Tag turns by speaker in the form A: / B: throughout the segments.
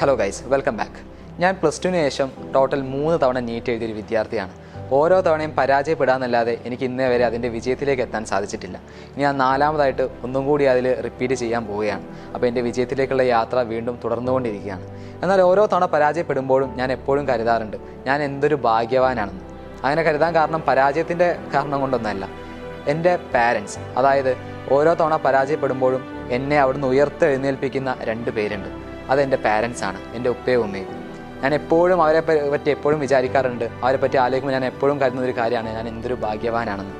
A: Hello guys welcome back ഞാൻ plus ടുവിന് ശേഷം ടോട്ടൽ മൂന്ന് തവണ നീറ്റ് എഴുതിയൊരു വിദ്യാർത്ഥിയാണ്. ഓരോ തവണയും പരാജയപ്പെടാന്നല്ലാതെ എനിക്ക് ഇന്നേ വരെ അതിന്റെ വിജയത്തിലേക്ക് എത്താൻ സാധിച്ചിട്ടില്ല. ഇനി ഞാൻ നാലാമതായിട്ട് ഒന്നും കൂടി അതിൽ റിപ്പീറ്റ് ചെയ്യാൻ പോവുകയാണ്. അപ്പോൾ എന്റെ വിജയത്തിലേക്കുള്ള യാത്ര വീണ്ടും തുടർന്നുകൊണ്ടിരിക്കുകയാണ്. എന്നാൽ ഓരോ തവണ പരാജയപ്പെടുമ്പോഴും ഞാൻ എപ്പോഴും കരുതാറുണ്ട്. ഞാൻ എന്തൊരു ഭാഗ്യവാനാണെന്ന്. അങ്ങനെ കരുതാൻ കാരണം പരാജയത്തിന്റെ കാരണം കൊണ്ടൊന്നല്ല. എന്റെ പാരൻസ് അതായത് ഓരോ തവണ പരാജയപ്പെടുമ്പോഴും എന്നെ അവിടുന്ന് ഉയർത്തെഴുന്നേൽപ്പിക്കുന്ന രണ്ട് പേരുണ്ട്. അതെന്റെ പാരൻസ് ആണ് എന്റെ ഉപ്പയും ഉമ്മയും. ഞാൻ എപ്പോഴും അവരെ പറ്റി എപ്പോഴും വിചാരിക്കാറുണ്ട് അവരെ പറ്റി ആലോചിക്കുമ്പോൾ ഞാൻ എപ്പോഴും കരുതുന്ന ഒരു കാര്യമാണ് ഞാൻ എന്തൊരു ഭാഗ്യവാനാണെന്ന്.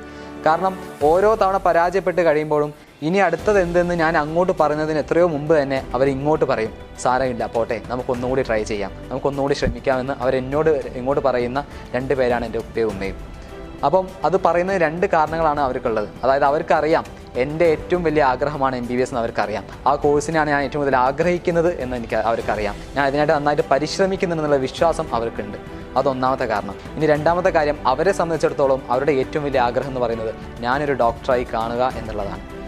A: കാരണം ഓരോ തവണ പരാജയപ്പെട്ട് കഴിയുമ്പോഴും ഇനി അടുത്തത് എന്തെന്ന് ഞാൻ അങ്ങോട്ട് പറഞ്ഞതിന് എത്രയോ മുമ്പ് തന്നെ അവർ ഇങ്ങോട്ട് പറയും സാരമില്ല പോട്ടെ നമുക്കൊന്നുകൂടി ട്രൈ ചെയ്യാം നമുക്കൊന്നുകൂടി ശ്രമിക്കാമെന്ന് അവരെന്നോട് ഇങ്ങോട്ട് പറയുന്ന രണ്ട് പേരാണ് എന്റെ ഉപ്പയും ഉമ്മയും. അപ്പം അത് പറയുന്നത് രണ്ട് കാരണങ്ങളാണ് അവർക്കുള്ളത്. അതായത് അവർക്കറിയാം എന്റെ ഏറ്റവും വലിയ ആഗ്രഹമാണ് എം ബി ബി എസ് എന്ന് അവർക്കറിയാം. ആ കോഴ്സിനാണ് ഞാൻ ഏറ്റവും കൂടുതൽ ആഗ്രഹിക്കുന്നത് എന്ന് എനിക്ക് അവർക്കറിയാം. ഞാൻ അതിനായിട്ട് നന്നായിട്ട് പരിശ്രമിക്കുന്നുണ്ടെന്നുള്ള വിശ്വാസം അവർക്കുണ്ട്. അതൊന്നാമത്തെ കാരണം. ഇനി രണ്ടാമത്തെ കാര്യം അവരെ സംബന്ധിച്ചിടത്തോളം അവരുടെ ഏറ്റവും വലിയ ആഗ്രഹം എന്ന് പറയുന്നത് ഞാനൊരു ഡോക്ടറായി കാണുക എന്നുള്ളതാണ്.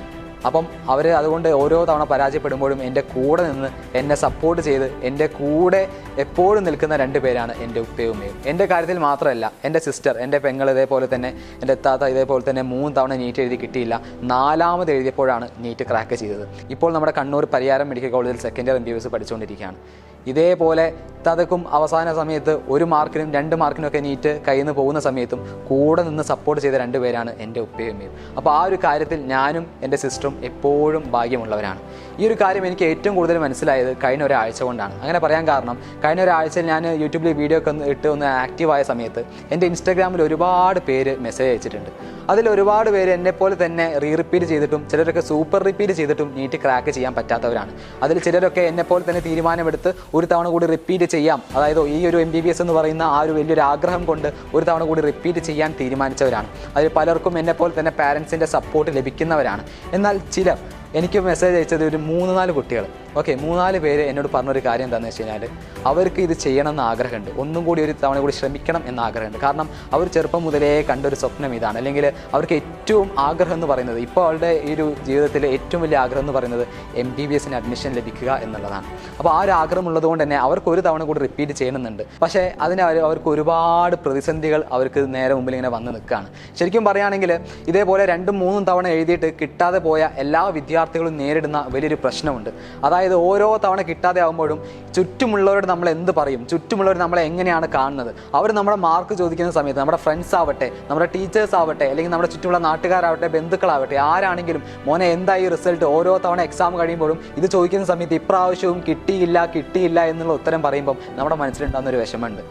A: അപ്പം അവർ അതുകൊണ്ട് ഓരോ തവണ പരാജയപ്പെടുമ്പോഴും എന്റെ കൂടെ നിന്ന് എന്നെ സപ്പോർട്ട് ചെയ്ത് എന്റെ കൂടെ എപ്പോഴും നിൽക്കുന്ന രണ്ട് പേരാണ് എന്റെ ഉപ്പയും ഉമ്മയും. എന്റെ കാര്യത്തിൽ മാത്രമല്ല എന്റെ സിസ്റ്റർ എന്റെ പെങ്ങൾ ഇതേപോലെ തന്നെ എന്റെ താത്ത ഇതേപോലെ തന്നെ മൂന്ന് തവണ നീറ്റ് എഴുതി കിട്ടിയില്ല. നാലാമത് എഴുതിയപ്പോഴാണ് നീറ്റ് ക്രാക്ക് ചെയ്തത്. ഇപ്പോൾ നമ്മുടെ കണ്ണൂർ പരിയാരം മെഡിക്കൽ കോളേജിൽ second year M B S പഠിച്ചുകൊണ്ടിരിക്കുകയാണ്. ഇതേപോലെ തതക്കും അവസാന സമയത്ത് ഒരു മാർക്കിനും രണ്ട് മാർക്കിനും ഒക്കെ നീറ്റ് കയ്യിൽ നിന്ന് പോകുന്ന സമയത്തും കൂടെ നിന്ന് സപ്പോർട്ട് ചെയ്ത രണ്ട് പേരാണ് എന്റെ ഉപ്പയും അമ്മയും അപ്പോൾ ആ ഒരു കാര്യത്തിൽ ഞാനും എന്റെ സിസ്റ്ററും എപ്പോഴും ഭാഗ്യമുള്ളവരാണ്. ഈ ഒരു കാര്യം എനിക്ക് ഏറ്റവും കൂടുതൽ മനസ്സിലായത് കഴിഞ്ഞ ഒരാഴ്ച കൊണ്ടാണ്. അങ്ങനെ പറയാൻ കാരണം കഴിഞ്ഞ ഒരാഴ്ചയിൽ ഞാൻ യൂട്യൂബിൽ വീഡിയോ ഒക്കെ ഇട്ട് ഒന്ന് ആക്റ്റീവായ സമയത്ത് എന്റെ ഇൻസ്റ്റാഗ്രാമിൽ ഒരുപാട് പേര് മെസ്സേജ് അയച്ചിട്ടുണ്ട്. അതിൽ ഒരുപാട് പേര് എന്നെപ്പോലെ തന്നെ റീ റിപ്പീറ്റ് ചെയ്തിട്ടും ചിലരൊക്കെ സൂപ്പർ റിപ്പീറ്റ് ചെയ്തിട്ടും നീറ്റ് ക്രാക്ക് ചെയ്യാൻ പറ്റാത്തവരാണ്. അതിൽ ചിലരൊക്കെ എന്നെപ്പോലെ തന്നെ തീരുമാനമെടുത്ത് ഒരു തവണ കൂടി റിപ്പീറ്റ് ചെയ്യാം. അതായത് ഈ ഒരു എം ബി ബി എസ് എന്ന് പറയുന്ന ആ ഒരു വലിയൊരു ആഗ്രഹം കൊണ്ട് ഒരു തവണ കൂടി റിപ്പീറ്റ് ചെയ്യാൻ തീരുമാനിച്ചവരാണ്. അതിൽ പലർക്കും എന്നെപ്പോലെ തന്നെ പാരൻസിന്റെ സപ്പോർട്ട് ലഭിക്കുന്നവരാണ്. എന്നാൽ ചിലർ എനിക്ക് മെസ്സേജ് അയച്ചത് ഒരു മൂന്ന് നാല് കുട്ടികൾ ഓക്കെ മൂന്നാൽ പേര് എന്നോട് പറഞ്ഞൊരു കാര്യം എന്താണെന്ന് വെച്ച് കഴിഞ്ഞാൽ അവർക്ക് ഇത് ചെയ്യണം എന്ന് ആഗ്രഹമുണ്ട്. ഒന്നും കൂടി ഒരു തവണ കൂടി ശ്രമിക്കണം എന്ന ആഗ്രഹമുണ്ട്. കാരണം അവർ ചെറുപ്പം മുതലേ കണ്ടൊരു സ്വപ്നം ഇതാണ്. അല്ലെങ്കിൽ അവർക്ക് ഏറ്റവും ആഗ്രഹം എന്ന് പറയുന്നത് ഇപ്പോൾ അവളുടെ ഈ ഒരു ജീവിതത്തിലെ ഏറ്റവും വലിയ ആഗ്രഹം എന്ന് പറയുന്നത് എം ബി ബി എസിന് അഡ്മിഷൻ ലഭിക്കുക എന്നുള്ളതാണ്. അപ്പോൾ ആ ഒരു ആഗ്രഹം ഉള്ളതുകൊണ്ട് തന്നെ അവർക്ക് ഒരു തവണ കൂടി റിപ്പീറ്റ് ചെയ്യണമെന്നുണ്ട്. പക്ഷേ അതിന് അവർക്ക് ഒരുപാട് പ്രതിസന്ധികൾ അവർക്ക് നേരെ മുമ്പിൽ ഇങ്ങനെ വന്ന് നിൽക്കുകയാണ്. ശരിക്കും പറയുകയാണെങ്കിൽ ഇതേപോലെ രണ്ടും മൂന്നും തവണ എഴുതിയിട്ട് കിട്ടാതെ പോയ എല്ലാ വിദ്യാർത്ഥികളും നേരിടുന്ന വലിയൊരു പ്രശ്നമുണ്ട്. അതായത് ഓരോ തവണ കിട്ടാതെ ആകുമ്പോഴും ചുറ്റുമുള്ളവരോട് നമ്മൾ എന്ത് പറയും? ചുറ്റുമുള്ളവർ നമ്മളെ എങ്ങനെയാണ് കാണുന്നത്? അവർ നമ്മുടെ മാർക്ക് ചോദിക്കുന്ന സമയത്ത് നമ്മുടെ ഫ്രണ്ട്സ് ആവട്ടെ നമ്മുടെ ടീച്ചേഴ്സ് ആവട്ടെ അല്ലെങ്കിൽ നമ്മുടെ ചുറ്റുമുള്ള നാട്ടുകാരാവട്ടെ ബന്ധുക്കളാവട്ടെ ആരാണെങ്കിലും മോനെ എന്തായി റിസൾട്ട് ഓരോ തവണ എക്സാം കഴിയുമ്പോഴും ഇത് ചോദിക്കുന്ന സമയത്ത് ഇപ്രാവശ്യവും കിട്ടിയില്ല കിട്ടിയില്ല എന്നുള്ള ഉത്തരം പറയുമ്പം നമ്മുടെ മനസ്സിലുണ്ടാകുന്ന ഒരു വിഷമമുണ്ട്.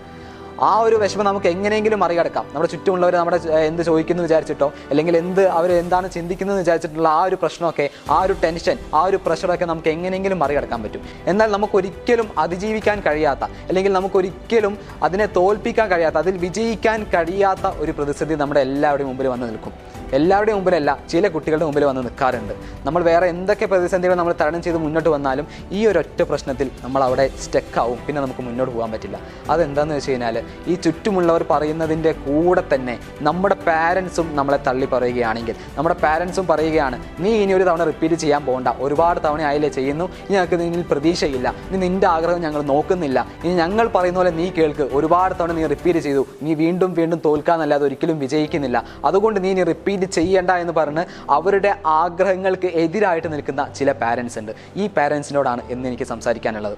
A: ആ ഒരു വിഷമം നമുക്ക് എങ്ങനെയെങ്കിലും മറികടക്കാം. നമ്മുടെ ചുറ്റുമുള്ളവർ നമ്മുടെ എന്ത് ചോദിക്കുന്നു വിചാരിച്ചിട്ടോ അല്ലെങ്കിൽ എന്ത് അവർ എന്താണ് ചിന്തിക്കുന്നത് വിചാരിച്ചിട്ടുള്ള ആ ഒരു പ്രശ്നമൊക്കെ ആ ഒരു ടെൻഷൻ ആ ഒരു പ്രഷറൊക്കെ നമുക്ക് എങ്ങനെയെങ്കിലും മറികടക്കാൻ പറ്റും. എന്നാൽ നമുക്ക് ഒരിക്കലും അതിജീവിക്കാൻ കഴിയാത്ത അല്ലെങ്കിൽ നമുക്കൊരിക്കലും അതിനെ തോൽപ്പിക്കാൻ കഴിയാത്ത അതിൽ വിജയിക്കാൻ കഴിയാത്ത ഒരു പ്രതിസന്ധി നമ്മുടെ എല്ലാവരുടെയും മുമ്പിൽ വന്നു നിൽക്കും. എല്ലാവരുടെയും മുമ്പിലല്ല ചില കുട്ടികളുടെ മുമ്പിൽ വന്ന് നിൽക്കാറുണ്ട്. നമ്മൾ വേറെ എന്തൊക്കെ പ്രതിസന്ധികൾ നമ്മൾ തരണം ചെയ്ത് മുന്നോട്ട് വന്നാലും ഈ ഒരു ഒറ്റ പ്രശ്നത്തിൽ നമ്മൾ അവിടെ സ്റ്റെക്കാവും പിന്നെ നമുക്ക് മുന്നോട്ട് പോകാൻ പറ്റില്ല. അതെന്താണെന്ന് വെച്ച് കഴിഞ്ഞാൽ ഈ ചുറ്റുമുള്ളവർ പറയുന്നതിന്റെ കൂടെ തന്നെ നമ്മുടെ പാരൻസും നമ്മളെ തള്ളി പറയുകയാണെങ്കിൽ നമ്മുടെ പാരൻസും പറയുകയാണ് നീ ഇനി ഒരു തവണ റിപ്പീറ്റ് ചെയ്യാൻ പോകണ്ട ഒരുപാട് തവണ ആയില്ലേ ചെയ്യുന്നു. ഇനി ഞങ്ങൾക്ക് നിന്നിൽ പ്രതീക്ഷയില്ല. ഇനി നിന്റെ ആഗ്രഹം ഞങ്ങൾ നോക്കുന്നില്ല. ഇനി ഞങ്ങൾ പറയുന്ന പോലെ നീ കേൾക്ക്. ഒരുപാട് തവണ നീ റിപ്പീറ്റ് ചെയ്തു. നീ വീണ്ടും വീണ്ടും തോൽക്കാന്നല്ലാതെ ഒരിക്കലും വിജയിക്കുന്നില്ല. അതുകൊണ്ട് നീ ഇനി റിപ്പീറ്റ് ചെയ്യണ്ട എന്ന് പറഞ്ഞ് അവരുടെ ആഗ്രഹങ്ങൾക്ക് എതിരായിട്ട് നിൽക്കുന്ന ചില പാരൻസ് ഉണ്ട്. ഈ പാരൻസിനോടാണ് എന്ന് എനിക്ക് സംസാരിക്കാനുള്ളത്.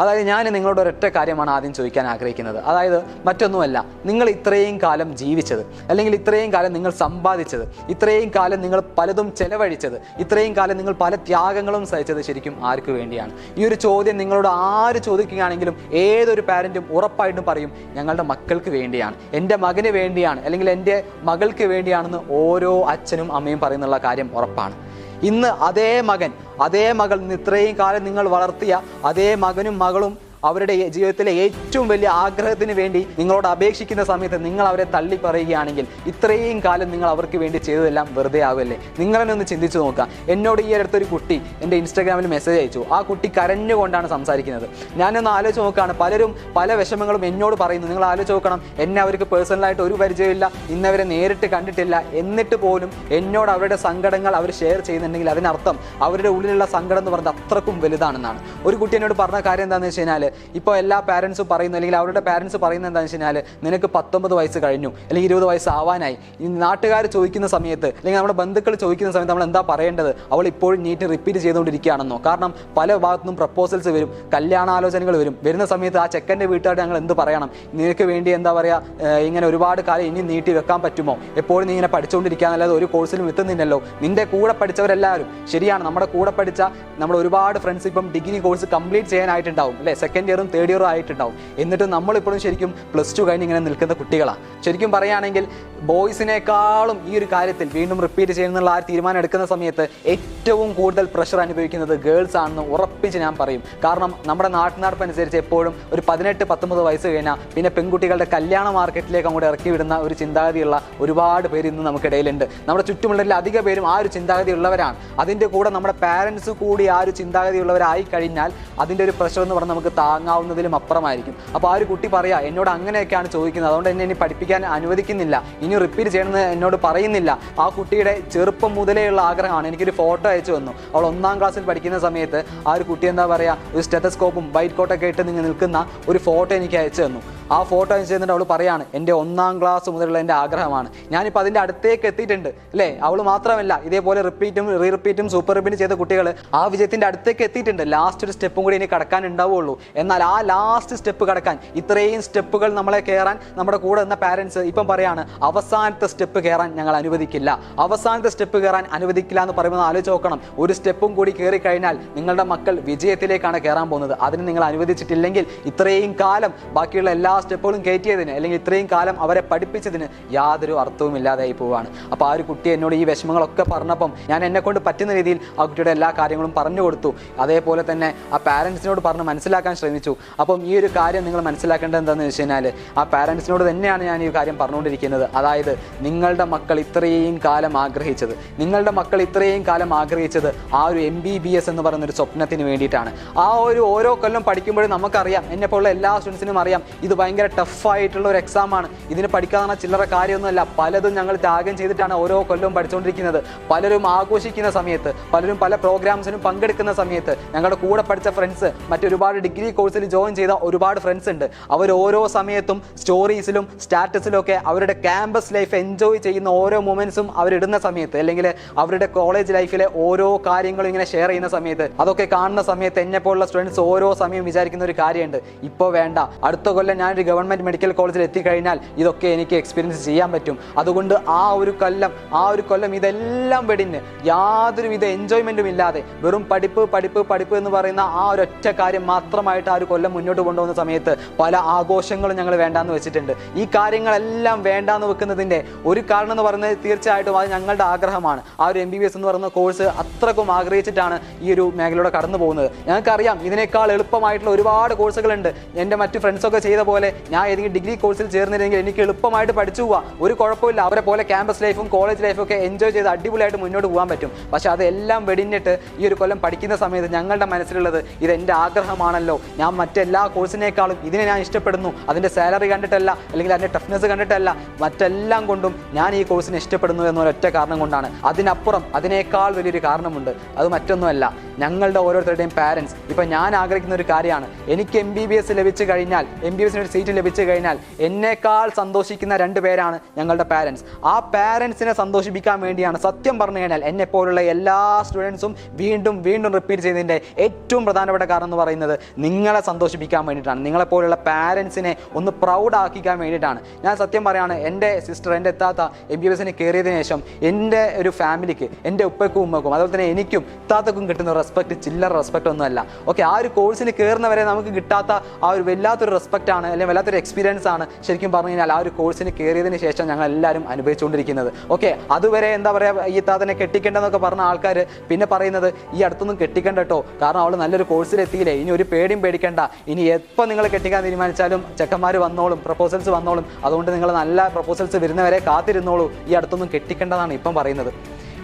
A: അതായത് ഞാൻ നിങ്ങളോട് ഒരൊറ്റ കാര്യമാണ് ആദ്യം ചോദിക്കാൻ ആഗ്രഹിക്കുന്നത്. അതായത് മറ്റൊന്നുമല്ല നിങ്ങൾ ഇത്രയും കാലം ജീവിച്ചത് അല്ലെങ്കിൽ ഇത്രയും കാലം നിങ്ങൾ സമ്പാദിച്ചത് ഇത്രയും കാലം നിങ്ങൾ പലതും ചെലവഴിച്ചത് ഇത്രയും കാലം നിങ്ങൾ പല ത്യാഗങ്ങളും സഹിച്ചത് ശരിക്കും ആർക്ക് വേണ്ടിയാണ്? ഈ ഒരു ചോദ്യം നിങ്ങളോട് ആര് ചോദിക്കുകയാണെങ്കിലും ഏതൊരു പാരന്റും ഉറപ്പായിട്ടും പറയും ഞങ്ങളുടെ മക്കൾക്ക് വേണ്ടിയാണ് എന്റെ മകന് വേണ്ടിയാണ് അല്ലെങ്കിൽ എന്റെ മകൾക്ക് വേണ്ടിയാണെന്ന് ഓരോ അച്ഛനും അമ്മയും പറയുന്നുള്ള കാര്യം ഉറപ്പാണ്. ഇന്ന് അതേ മകൻ അതേ മകൾ ഇന്ന് ഇത്രയും കാലം നിങ്ങൾ വളർത്തിയ അതേ മകനും മകളും അവരുടെ ജീവിതത്തിലെ ഏറ്റവും വലിയ ആഗ്രഹത്തിന് വേണ്ടി നിങ്ങളോട് അപേക്ഷിക്കുന്ന സമയത്ത് നിങ്ങൾ അവരെ തള്ളി പറയുകയാണെങ്കിൽ ഇത്രയും കാലം നിങ്ങൾ അവർക്ക് വേണ്ടി ചെയ്തതെല്ലാം വെറുതെ ആകുമല്ലേ? നിങ്ങൾ തന്നെ ഒന്ന് ചിന്തിച്ചു നോക്കുക. എന്നോട് ഈ അടുത്തൊരു കുട്ടി എന്റെ ഇൻസ്റ്റാഗ്രാമിൽ മെസ്സേജ് അയച്ചു. ആ കുട്ടി കരഞ്ഞുകൊണ്ടാണ് സംസാരിക്കുന്നത്. ഞാനൊന്ന് ആലോചിച്ച് നോക്കുകയാണ്. പലരും പല വിഷമങ്ങളും എന്നോട് പറയുന്നു. നിങ്ങൾ ആലോചിച്ച് നോക്കണം. എന്നെ അവർക്ക് പേഴ്സണലായിട്ട് ഒരു പരിചയമില്ല ഇന്നവരെ നേരിട്ട് കണ്ടിട്ടില്ല. എന്നിട്ട് പോലും എന്നോട് അവരുടെ സങ്കടങ്ങൾ അവർ ഷെയർ ചെയ്യുന്നുണ്ടെങ്കിൽ അതിനർത്ഥം അവരുടെ ഉള്ളിലുള്ള സങ്കടം എന്ന് പറയുന്നത് അത്രക്കും വലുതാണെന്നാണ്. ഒരു കുട്ടി എന്നോട് പറഞ്ഞ കാര്യം എന്താണെന്ന് വെച്ച് കഴിഞ്ഞാൽ ഇപ്പോൾ എല്ലാ പാരൻസും പറയുന്നു അല്ലെങ്കിൽ അവരുടെ പാരൻസ് പറയുന്നത് എന്താണെന്ന് വെച്ച് കഴിഞ്ഞാൽ നിനക്ക് പത്തൊമ്പത് വയസ്സ് കഴിഞ്ഞു അല്ലെങ്കിൽ ഇരുപത് വയസ്സ് ആവാനായി. ഈ നാട്ടുകാർ ചോദിക്കുന്ന സമയത്ത് അല്ലെങ്കിൽ നമ്മുടെ ബന്ധുക്കൾ ചോദിക്കുന്ന സമയത്ത് നമ്മൾ എന്താ പറയേണ്ടത്? അവൾ ഇപ്പോഴും നീറ്റ് റിപ്പീറ്റ് ചെയ്തുകൊണ്ടിരിക്കുകയാണെന്നോ? കാരണം പല ഭാഗത്തുനിന്നും പ്രപ്പോസൽസ് വരും കല്യാണാലോചനകൾ വരും. വരുന്ന സമയത്ത് ആ ചെക്കന്റെ വീട്ടുകാർ ഞങ്ങൾ എന്ത് പറയണം? നിനക്ക് വേണ്ടി എന്താ പറയുക ഇങ്ങനെ ഒരുപാട് കാലം ഇനി നീട്ടി വെക്കാൻ പറ്റുമോ? എപ്പോഴും നീ ഇങ്ങനെ പഠിച്ചുകൊണ്ടിരിക്കുകയെന്നല്ലാതെ ഒരു കോഴ്സിലും എത്തുന്നില്ലല്ലോ. നിന്റെ കൂടെ പഠിച്ചവരെല്ലാവരും ശരിയാണ്. നമ്മുടെ കൂടെ പഠിച്ച നമ്മൾ ഒരുപാട് ഫ്രണ്ട്സ് ഇപ്പം ഡിഗ്രി കോഴ്സ് കംപ്ലീറ്റ് ചെയ്യാനായിട്ടുണ്ടാവും അല്ലേ? സെക്കൻഡ് ഇയറും തേർഡ് ഇയറും ആയിട്ടുണ്ടാവും. എന്നിട്ട് നമ്മളിപ്പോഴും ശരിക്കും പ്ലസ് ടു കഴിഞ്ഞ് ഇങ്ങനെ നിൽക്കുന്ന കുട്ടികളാണ് ശരിക്കും പറയുകയാണെങ്കിൽ ബോയ്സിനേക്കാളും ഈ ഒരു കാര്യത്തിൽ വീണ്ടും റിപ്പീറ്റ് ചെയ്യുന്നുള്ള ആ തീരുമാനം എടുക്കുന്ന സമയത്ത് ഏറ്റവും കൂടുതൽ പ്രഷർ അനുഭവിക്കുന്നത് ഗേൾസ് ആണെന്ന് ഉറപ്പിച്ച് ഞാൻ പറയും. കാരണം നമ്മുടെ നാട്ടുനാർപ്പ് അനുസരിച്ച് എപ്പോഴും ഒരു പതിനെട്ട് പത്തൊമ്പത് വയസ്സ് കഴിഞ്ഞാൽ പിന്നെ പെൺകുട്ടികളുടെ കല്യാണ മാർക്കറ്റിലേക്ക് അങ്ങോട്ട് ഇറക്കി വിടുന്ന ഒരു ചിന്താഗതിയുള്ള ഒരുപാട് പേര് ഇന്ന് നമുക്കിടയിലുണ്ട് നമ്മുടെ ചുറ്റുമുള്ളവരിൽ അധിക പേരും ആ ഒരു ചിന്താഗതി ഉള്ളവരാണ്. അതിന്റെ കൂടെ നമ്മുടെ പാരൻസ് കൂടി ആ ഒരു ചിന്താഗതി ഉള്ളവരായി കഴിഞ്ഞാൽ അതിന്റെ ഒരു പ്രഷർ എന്ന് പറഞ്ഞാൽ നമുക്ക് താങ്ങാവുന്നതിലും അപ്പുറമായിരിക്കും. അപ്പോൾ ആ ഒരു കുട്ടി പറയാ എന്നോട് അങ്ങനെയൊക്കെയാണ് ചോദിക്കുന്നത്. അതുകൊണ്ട് എന്നെ ഇനി പഠിപ്പിക്കാൻ അനുവദിക്കുന്നില്ല. ഇനി റിപ്പീറ്റ് ചെയ്യണമെന്ന് എന്നോട് പറയുന്നില്ല. ആ കുട്ടിയുടെ ചെറുപ്പം മുതലേ ഉള്ള ആഗ്രഹമാണ്. എനിക്കൊരു ഫോട്ടോ അയച്ചു വന്നു അവൾ ഒന്നാം ക്ലാസ്സിൽ പഠിക്കുന്ന സമയത്ത് ആ ഒരു കുട്ടി എന്താ പറയുക ഒരു സ്റ്റെത്തസ്കോപ്പും വൈറ്റ് കോട്ടൊക്കെ ഇട്ട് നിങ്ങൾ നിൽക്കുന്ന ഒരു ഫോട്ടോ എനിക്ക് അയച്ചു തന്നു. ആ ഫോട്ടോ അയച്ചു തന്നിട്ട് അവൾ പറയാണ് എന്റെ ഒന്നാം ക്ലാസ് മുതലുള്ള എന്റെ ആഗ്രഹമാണ്. ഞാനിപ്പോൾ അതിന്റെ അടുത്തേക്ക് എത്തിയിട്ടുണ്ട്. അല്ലേ? അവൾ മാത്രമല്ല ഇതേപോലെ റിപ്പീറ്റും റീ റിപ്പീറ്റും സൂപ്പർ റിപ്പീറ്റും ചെയ്ത കുട്ടികൾ ആ വിജയത്തിന്റെ അടുത്തേക്ക് എത്തിയിട്ടുണ്ട്. ലാസ്റ്റ് ഒരു സ്റ്റെപ്പും കൂടി ഇനി കടക്കാൻ ഉണ്ടാവുള്ളൂ എന്നാൽ ആ ലാസ്റ്റ് സ്റ്റെപ്പ് കടക്കാൻ ഇത്രയും സ്റ്റെപ്പുകൾ നമ്മളെ കയറാൻ നമ്മുടെ കൂടെ നിന്ന പാരൻസ് ഇപ്പം പറയാണ് അവസാനത്തെ സ്റ്റെപ്പ് കയറാൻ ഞങ്ങൾ അനുവദിക്കില്ല. അവസാനത്തെ സ്റ്റെപ്പ് കയറാൻ അനുവദിക്കില്ല എന്ന് പറയുന്നത് ആലോചിച്ച് നോക്കണം. ഒരു സ്റ്റെപ്പും കൂടി കയറി കഴിഞ്ഞാൽ നിങ്ങളുടെ മക്കൾ വിജയത്തിലേക്കാണ് കയറാൻ പോകുന്നത്. അതിന് നിങ്ങൾ അനുവദിച്ചിട്ടില്ലെങ്കിൽ ഇത്രയും കാലം ബാക്കിയുള്ള എല്ലാ സ്റ്റെപ്പുകളും കയറ്റിയതിന് അല്ലെങ്കിൽ ഇത്രയും കാലം അവരെ പഠിപ്പിച്ചതിന് യാതൊരു അർത്ഥവും ഇല്ലാതായി പോവുകയാണ്. അപ്പോൾ ആ ഒരു കുട്ടി എന്നോട് ഈ വിഷമങ്ങളൊക്കെ പറഞ്ഞപ്പം ഞാൻ എന്നെ കൊണ്ട് പറ്റുന്ന രീതിയിൽ ആ കുട്ടിയുടെ എല്ലാ കാര്യങ്ങളും പറഞ്ഞു കൊടുത്തു. അതേപോലെ തന്നെ ആ പാരന്റ്സിനോട് പറഞ്ഞ് മനസ്സിലാക്കാൻ ശ്രമിച്ചു. അപ്പം ഈ ഒരു കാര്യം നിങ്ങൾ മനസ്സിലാക്കേണ്ടത് എന്താണെന്ന് വെച്ച് കഴിഞ്ഞാൽ ആ പാരന്റ്സിനോട് തന്നെയാണ് ഞാൻ ഈ കാര്യം പറഞ്ഞുകൊണ്ടിരിക്കുന്നത്. അതായത് നിങ്ങളുടെ മക്കൾ ഇത്രയും കാലം ആഗ്രഹിച്ചത് നിങ്ങളുടെ മക്കൾ ഇത്രയും കാലം ആഗ്രഹിച്ചത് ആ ഒരു എം ബി ബി എസ് എന്ന് പറയുന്ന ഒരു സ്വപ്നത്തിന് വേണ്ടിയിട്ടാണ്. ആ ഒരു ഓരോ കൊല്ലം പഠിക്കുമ്പോഴും നമുക്കറിയാം എന്നെ പോലുള്ള എല്ലാ സ്റ്റുഡൻസിനും അറിയാം ഇത് ഭയങ്കര ടഫായിട്ടുള്ള ഒരു എക്സാമാണ് ഇതിന് പഠിക്കാതെ ചില്ലറ കാര്യമൊന്നുമല്ല പലതും ഞങ്ങൾ ത്യാഗം ചെയ്തിട്ടാണ് ഓരോ കൊല്ലവും പഠിച്ചുകൊണ്ടിരിക്കുന്നത് പലരും ആഘോഷിക്കുന്ന സമയത്ത് പലരും പല പ്രോഗ്രാംസിനും പങ്കെടുക്കുന്ന സമയത്ത് ഞങ്ങളുടെ കൂടെ പഠിച്ച ഫ്രണ്ട്സ് മറ്റൊരുപാട് ഡിഗ്രി കോഴ്സിൽ ജോയിൻ ചെയ്ത ഒരുപാട് ഫ്രണ്ട്സ് ഉണ്ട്. അവർ ഓരോ സമയത്തും സ്റ്റോറീസിലും സ്റ്റാറ്റസിലും ഒക്കെ അവരുടെ ക്യാമ്പസ് ലൈഫ് എൻജോയ് ചെയ്യുന്ന ഓരോ മൊമെന്റ്സും അവരിടുന്ന സമയത്ത് അല്ലെങ്കിൽ അവരുടെ കോളേജ് ലൈഫിലെ ഓരോ കാര്യങ്ങളും ഇങ്ങനെ ഷെയർ ചെയ്യുന്ന സമയത്ത് അതൊക്കെ കാണുന്ന സമയത്ത് എന്നെ പോലുള്ള സ്റ്റുഡൻസ് ഓരോ സമയം വിചാരിക്കുന്ന ഒരു കാര്യമുണ്ട്. ഇപ്പോൾ വേണ്ട. അടുത്ത കൊല്ലം ഞാനൊരു ഗവൺമെന്റ് മെഡിക്കൽ കോളേജിൽ എത്തിക്കഴിഞ്ഞാൽ ഇതൊക്കെ എനിക്ക് എക്സ്പീരിയൻസ് ചെയ്യാൻ പറ്റും. അതുകൊണ്ട് ആ ഒരു കൊല്ലം ആ ഒരു കൊല്ലം ഇതെല്ലാം വെടിഞ്ഞ് യാതൊരുവിധ എൻജോയ്മെന്റും ഇല്ലാതെ വെറും പഠിപ്പ് പഠിപ്പ് പഠിപ്പ് എന്ന് പറയുന്ന ആ ഒരു ഒറ്റ കാര്യം മാത്രമായിട്ട് ആ ഒരു കൊല്ലം മുന്നോട്ട് കൊണ്ടുപോകുന്ന സമയത്ത് പല ആഘോഷങ്ങളും ഞങ്ങൾ വേണ്ടാന്ന് വെച്ചിട്ടുണ്ട്. ഈ കാര്യങ്ങളെല്ലാം വേണ്ടാന്ന് വെക്കുന്നതിന്റെ ഒരു കാരണം എന്ന് പറയുന്നത് തീർച്ചയായിട്ടും അത് ഞങ്ങളുടെ ആഗ്രഹമാണ്. ആ ഒരു എം ബി ബി എസ് എന്ന് പറയുന്ന കോഴ്സ് അത്രക്കും ആഗ്രഹിച്ചിട്ടാണ് ഈ ഒരു മേഖലയിലൂടെ കടന്നു പോകുന്നത്. ഞങ്ങൾക്കറിയാം ഇതിനേക്കാൾ എളുപ്പമായിട്ടുള്ള ഒരുപാട് കോഴ്സുകളുണ്ട് എന്റെ മറ്റു ഫ്രണ്ട്സൊക്കെ ചെയ്ത പോലെ ഞാൻ ഏതെങ്കിലും ഡിഗ്രി കോഴ്സിൽ ചേർന്നില്ലെങ്കിൽ എനിക്ക് എളുപ്പമായിട്ട് പഠിച്ചു പോവാം. ഒരു കുഴപ്പമില്ല. അവരെ പോലെ ക്യാമ്പസ് ലൈഫും കോളേജ് ലൈഫും ഒക്കെ എൻജോയ് ചെയ്ത് അടിപൊളിയായിട്ട് മുന്നോട്ട് പോകാൻ പറ്റും. പക്ഷേ അതെല്ലാം വെടിഞ്ഞിട്ട് ഈ ഒരു കൊല്ലം പഠിക്കുന്ന സമയത്ത് ഞങ്ങളുടെ മനസ്സിലുള്ളത് ഇത് എന്റെ ആഗ്രഹമാണല്ലോ. ഞാൻ മറ്റെല്ലാ കോഴ്സിനേക്കാളും ഇതിനെ ഞാൻ ഇഷ്ടപ്പെടുന്നു. അതിന്റെ സാലറി കണ്ടിട്ടല്ല അല്ലെങ്കിൽ അതിന്റെ ടഫ്നെസ് കണ്ടിട്ടല്ല. മറ്റെല്ലാം കൊണ്ടും ഞാൻ ഈ കോഴ്സിനെ ഇഷ്ടപ്പെടുന്നു എന്നൊരൊറ്റ കാരണം കൊണ്ടാണ്. അതിനപ്പുറം അതിനേക്കാൾ വലിയൊരു കാരണമുണ്ട്. അത് മറ്റൊന്നുമല്ല. ഞങ്ങളുടെ ഓരോരുത്തരുടെയും പാരൻസ് ഇപ്പം ഞാൻ ആഗ്രഹിക്കുന്ന ഒരു കാര്യമാണ്. എനിക്ക് എം ബി ബി എസ് ലഭിച്ചു കഴിഞ്ഞാൽ എം ബി എസിന് ഒരു സീറ്റ് ലഭിച്ചു കഴിഞ്ഞാൽ എന്നേക്കാൾ സന്തോഷിക്കുന്ന രണ്ട് പേരാണ് ഞങ്ങളുടെ പാരൻസ് ആ പാരൻസിനെ സന്തോഷിപ്പിക്കാൻ വേണ്ടിയാണ് സത്യം പറഞ്ഞു കഴിഞ്ഞാൽ എന്നെ പോലുള്ള എല്ലാ സ്റ്റുഡൻസും വീണ്ടും വീണ്ടും റിപ്പീറ്റ് ചെയ്തതിന്റെ ഏറ്റവും പ്രധാനപ്പെട്ട കാരണം എന്ന് പറയുന്നത് നിങ്ങളെ സന്തോഷിപ്പിക്കാൻ വേണ്ടിയിട്ടാണ്. നിങ്ങളെപ്പോലുള്ള പാരൻസിനെ ഒന്ന് പ്രൗഡാക്കിക്കാൻ വേണ്ടിയിട്ടാണ്. ഞാൻ സത്യം പറയാണ് എന്റെ സിസ്റ്റർ എന്റെ എത്താത്ത എം ബി ബി എസിന് കയറിയതിനു ശേഷം എന്റെ ഒരു ഫാമിലിക്ക് എന്റെ ഉപ്പയ്ക്കും ഉമ്മക്കും അതുപോലെ തന്നെ എനിക്കും എത്താത്തക്കും കിട്ടുന്ന റെസ്പെക്ട് ചില്ലറ റെസ്പെക്ട് ഒന്നുമല്ല. ഓക്കെ ആ ഒരു കോഴ്സിന് കയറുന്നവരെ നമുക്ക് കിട്ടാത്ത ആ ഒരു വല്ലാത്തൊരു റെസ്പെക്റ്റ് ആണ് അല്ലെങ്കിൽ വല്ലാത്തൊരു എക്സ്പീരിയൻസ് ആണ് ശരിക്കും പറഞ്ഞു കഴിഞ്ഞാൽ ആ ഒരു കോഴ്സിന് കയറിയതിന് ശേഷം ഞങ്ങൾ എല്ലാവരും അനുഭവിച്ചുകൊണ്ടിരിക്കുന്നത്. ഓക്കെ അതുവരെ എന്താ പറയുക ഈ താതനെ കെട്ടിക്കേണ്ടെന്നൊക്കെ പറഞ്ഞ ആൾക്കാർ പിന്നെ പറയുന്നത് ഈ അടുത്തൊന്നും കെട്ടിക്കണ്ട കേട്ടോ കാരണം അവൾ നല്ലൊരു കോഴ്സിലെത്തിയില്ലേ ഇനി ഒരു പേടിയും പേടിക്കണ്ട ഇനി എപ്പോൾ നിങ്ങൾ കെട്ടിക്കാൻ തീരുമാനിച്ചാലും ചെക്കന്മാർ വന്നോളും പ്രപ്പോസൽസ് വന്നോളും അതുകൊണ്ട് നിങ്ങൾ നല്ല പ്രപ്പോസൽസ് വരുന്നവരെ കാത്തിരുന്നോളൂ ഈ അടുത്തൊന്നും കെട്ടിക്കേണ്ടതാണ് ഇപ്പം പറയുന്നത്.